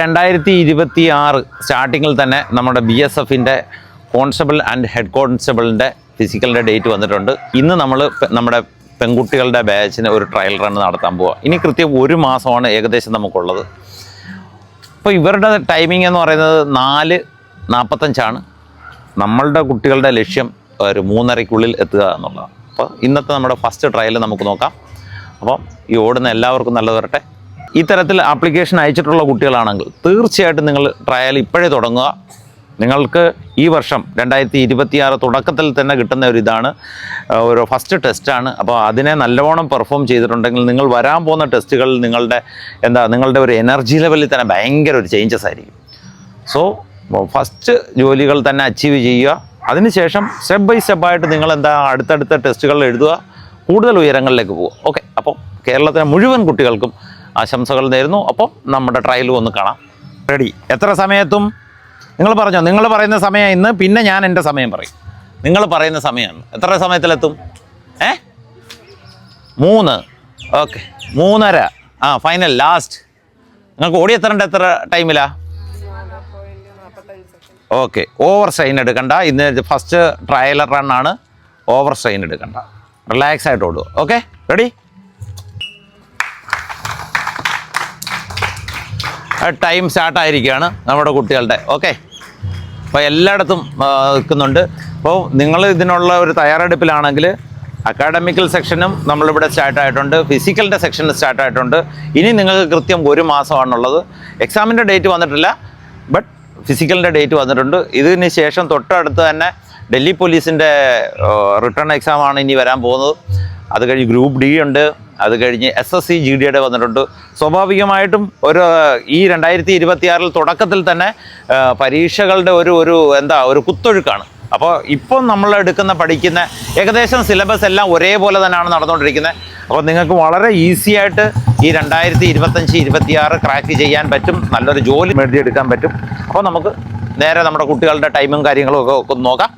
രണ്ടായിരത്തി ഇരുപത്തി ആറ് സ്റ്റാർട്ടിങ്ങിൽ തന്നെ നമ്മുടെ ബി എസ് എഫിന്റെ കോൺസ്റ്റബിൾ ആൻഡ് ഹെഡ് കോൺസ്റ്റബിളിന്റെ ഫിസിക്കലിന്റെ ഡേറ്റ് വന്നിട്ടുണ്ട്. ഇന്ന് നമ്മൾ നമ്മുടെ പെൺകുട്ടികളുടെ ബാച്ചിന് ഒരു ട്രയൽ റൺ നടത്താൻ പോവുക ഇനി കൃത്യം ഒരു മാസമാണ് ഏകദേശം നമുക്കുള്ളത്. അപ്പോൾ ഇവരുടെ ടൈമിംഗ് എന്ന് പറയുന്നത് നാല് നാൽപ്പത്തഞ്ചാണ് നമ്മളുടെ കുട്ടികളുടെ ലക്ഷ്യം ഒരു മൂന്നരയ്ക്കുള്ളിൽ എത്തുക എന്നുള്ളതാണ്. അപ്പോൾ ഇന്നത്തെ നമ്മുടെ ഫസ്റ്റ് ട്രയൽ നമുക്ക് നോക്കാം. അപ്പം ഈ ഓടുന്ന എല്ലാവർക്കും നല്ലത് വരട്ടെ. ഈ തരത്തിൽ ആപ്ലിക്കേഷൻ അയച്ചിട്ടുള്ള കുട്ടികളാണെങ്കിൽ തീർച്ചയായിട്ടും നിങ്ങൾ ട്രയൽ ഇപ്പോഴേ തുടങ്ങുക. നിങ്ങൾക്ക് ഈ വർഷം രണ്ടായിരത്തി ഇരുപത്തിയാറ് തുടക്കത്തിൽ തന്നെ കിട്ടുന്ന ഒരു ഇതാണ് ഒരു ഫസ്റ്റ് ടെസ്റ്റാണ് അപ്പോൾ അതിനെ നല്ലവണ്ണം പെർഫോം ചെയ്തിട്ടുണ്ടെങ്കിൽ നിങ്ങൾ വരാൻ പോകുന്ന ടെസ്റ്റുകളിൽ നിങ്ങളുടെ എന്താ നിങ്ങളുടെ ഒരു എനർജി ലെവലിൽ തന്നെ ഭയങ്കര ഒരു ചേഞ്ചസ് ആയിരിക്കും. സോ ഫസ്റ്റ് ജോലികൾ തന്നെ അച്ചീവ് ചെയ്യുക. അതിനുശേഷം സ്റ്റെപ്പ് ബൈ സ്റ്റെപ്പായിട്ട് നിങ്ങൾ എന്താ അടുത്തടുത്ത ടെസ്റ്റുകൾ എഴുതുക. കൂടുതൽ ഉയരങ്ങളിലേക്ക് പോവുക. ഓക്കെ അപ്പോൾ കേരളത്തിലെ മുഴുവൻ കുട്ടികൾക്കും ആശംസകൾ നേരുന്നു. അപ്പോൾ നമ്മുടെ ട്രയലും ഒന്ന് കാണാം. റെഡി എത്ര സമയത്തും? നിങ്ങൾ പറഞ്ഞോ നിങ്ങൾ പറയുന്ന സമയം ഇന്ന് പിന്നെ ഞാൻ എന്റെ സമയം പറയും. നിങ്ങൾ പറയുന്ന സമയമാണ് എത്ര സമയത്തിലെത്തും? ഏ? മൂന്ന്. ഓക്കെ മൂന്നര. ആ ഫൈനൽ ലാസ്റ്റ് നിങ്ങൾക്ക് ഓടി എത്തേണ്ട എത്ര ടൈമിലാ ഓക്കെ ഓവർ സ്ട്രെയിൻ എടുക്കണ്ട. ഇന്ന് ഫസ്റ്റ് ട്രയൽ റണ്ണാണ് ഓവർ സ്ട്രെയിൻ എടുക്കണ്ട. റിലാക്സ് ആയിട്ട് ഓടുക. ഓക്കെ റെഡി ടൈം സ്റ്റാർട്ടായിരിക്കുകയാണ് നമ്മുടെ കുട്ടികളുടെ. ഓക്കെ അപ്പോൾ എല്ലായിടത്തും നിൽക്കുന്നുണ്ട്. അപ്പോൾ നിങ്ങൾ ഇതിനുള്ള ഒരു തയ്യാറെടുപ്പിലാണെങ്കിൽ അക്കാഡമിക്കൽ സെക്ഷനും നമ്മളിവിടെ സ്റ്റാർട്ടായിട്ടുണ്ട് ഫിസിക്കലിന്റെ സെക്ഷൻ സ്റ്റാർട്ടായിട്ടുണ്ട് ഇനി നിങ്ങൾക്ക് കൃത്യം ഒരു മാസമാണുള്ളത്. എക്സാമിന്റെ ഡേറ്റ് വന്നിട്ടില്ല ബട്ട് ഫിസിക്കലിന്റെ ഡേറ്റ് വന്നിട്ടുണ്ട്. ഇതിന് ശേഷം തൊട്ടടുത്ത് തന്നെ ഡൽഹി പോലീസിന്റെ റിട്ടേൺ എക്സാമാണ് ഇനി വരാൻ പോകുന്നത്. അത് കഴിഞ്ഞ് ഗ്രൂപ്പ് ഡി ഉണ്ട് അത് കഴിഞ്ഞ് എസ് എസ് സി ജി ഡിയുടെ വന്നിട്ടുണ്ട്. സ്വാഭാവികമായിട്ടും ഒരു ഈ രണ്ടായിരത്തി ഇരുപത്തിയാറിൽ തുടക്കത്തിൽ തന്നെ പരീക്ഷകളുടെ ഒരു ഒരു എന്താ ഒരു കുത്തൊഴുക്കാണ്. അപ്പോൾ ഇപ്പം നമ്മൾ എടുക്കുന്ന പഠിക്കുന്ന ഏകദേശം സിലബസ് എല്ലാം ഒരേപോലെ തന്നെയാണ് നടന്നുകൊണ്ടിരിക്കുന്നത്. അപ്പോൾ നിങ്ങൾക്ക് വളരെ ഈസി ആയിട്ട് ഈ രണ്ടായിരത്തി ഇരുപത്തഞ്ച് ഇരുപത്തിയാറ് ക്രാക്ക് ചെയ്യാൻ പറ്റും. നല്ലൊരു ജോലി നേടിയെടുക്കാൻ പറ്റും. അപ്പോൾ നമുക്ക് നേരെ നമ്മുടെ കുട്ടികളുടെ ടൈമും കാര്യങ്ങളും ഒക്കെ ഒന്ന് നോക്കാം.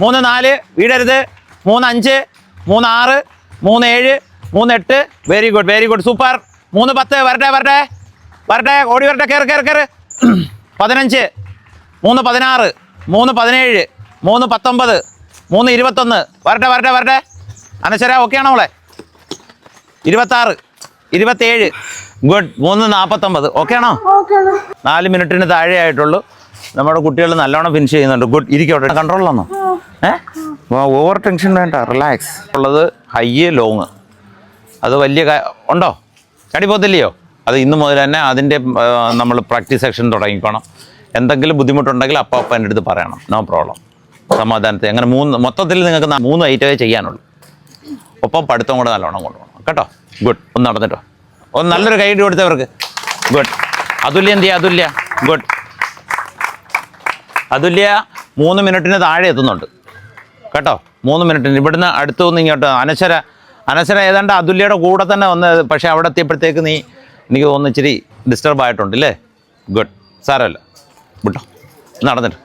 മൂന്ന് നാല് വീടരുത്. മൂന്ന് അഞ്ച് മൂന്ന് ആറ് മൂന്ന് ഏഴ് മൂന്ന് എട്ട് very good very good super മൂന്ന് പത്ത് വരട്ടെ വരട്ടെ വരട്ടെ ഓടി വരട്ടെ കയറി കയറി കയറി പതിനഞ്ച് മൂന്ന് പതിനാറ് മൂന്ന് പതിനേഴ് മൂന്ന് പത്തൊമ്പത് മൂന്ന് ഇരുപത്തൊന്ന്. വരട്ടെ വരട്ടെ വരട്ടെ. അനശ്വര ഓക്കെ ആണോ മോളെ? ഇരുപത്താറ് ഇരുപത്തേഴ്. ഗുഡ് മൂന്ന് നാൽപ്പത്തൊമ്പത് ഓക്കെ ആണോ? നാല് മിനിറ്റിന് താഴെ ആയിട്ടുള്ളൂ നമ്മുടെ കുട്ടികൾ നല്ലോണം ഫിനിഷ് ചെയ്യുന്നുണ്ട്. ഗുഡ് ഇരിക്കട്ടെ. കൺട്രോളിലാണോ ഏ? ഓവർ ടെൻഷൻ വേണ്ട റിലാക്സ് ഉള്ളത് ഹൈ ലോങ് അത് വലിയ ഉണ്ടോ? ഉണ്ടോ പോകത്തില്ലയോ? അത് ഇന്ന് മുതൽ തന്നെ അതിന്റെ നമ്മൾ പ്രാക്ടീസ് സെക്ഷൻ തുടങ്ങിക്കണം. എന്തെങ്കിലും ബുദ്ധിമുട്ടുണ്ടെങ്കിൽ അപ്പം അപ്പം എന്റെ അടുത്ത് പറയണം. നോ പ്രോബ്ലം സമാധാനത്തിൽ. അങ്ങനെ മൂന്ന് മൊത്തത്തിൽ നിങ്ങൾക്ക് മൂന്ന് ഐറ്റമേ ചെയ്യാനുള്ളൂ. ഒപ്പം പഠിത്തം കൂടെ നല്ലോണം കൊണ്ടുപോകണം. കേട്ടോ? ഗുഡ് ഒന്ന് നടന്നിട്ടോ. ഒന്ന് നല്ലൊരു കൈഡ് കൊടുത്തവർക്ക്. ഗുഡ് അതുല്യ എന്ത് ചെയ്യുക അതുല്യ. ഗുഡ് അതുല്യ മൂന്ന് മിനിറ്റിന് താഴെ എത്തുന്നുണ്ട്. കേട്ടോ മൂന്ന് മിനിറ്റ് ഇവിടുന്ന് അടുത്തു നിന്ന് ഇങ്ങോട്ട് അനശ്വര അനശ്വര ഏതാണ്ട് അതുല്യയുടെ കൂടെ തന്നെ വന്ന് പക്ഷേ അവിടെ എത്തിയപ്പോഴത്തേക്ക് നീ എനിക്ക് തോന്നുന്നു ഇച്ചിരി ഡിസ്റ്റർബ് ആയിട്ടുണ്ട് അല്ലേ ഗുഡ് സാരമല്ല. വിട്ടോ. നടന്നിട്ട്.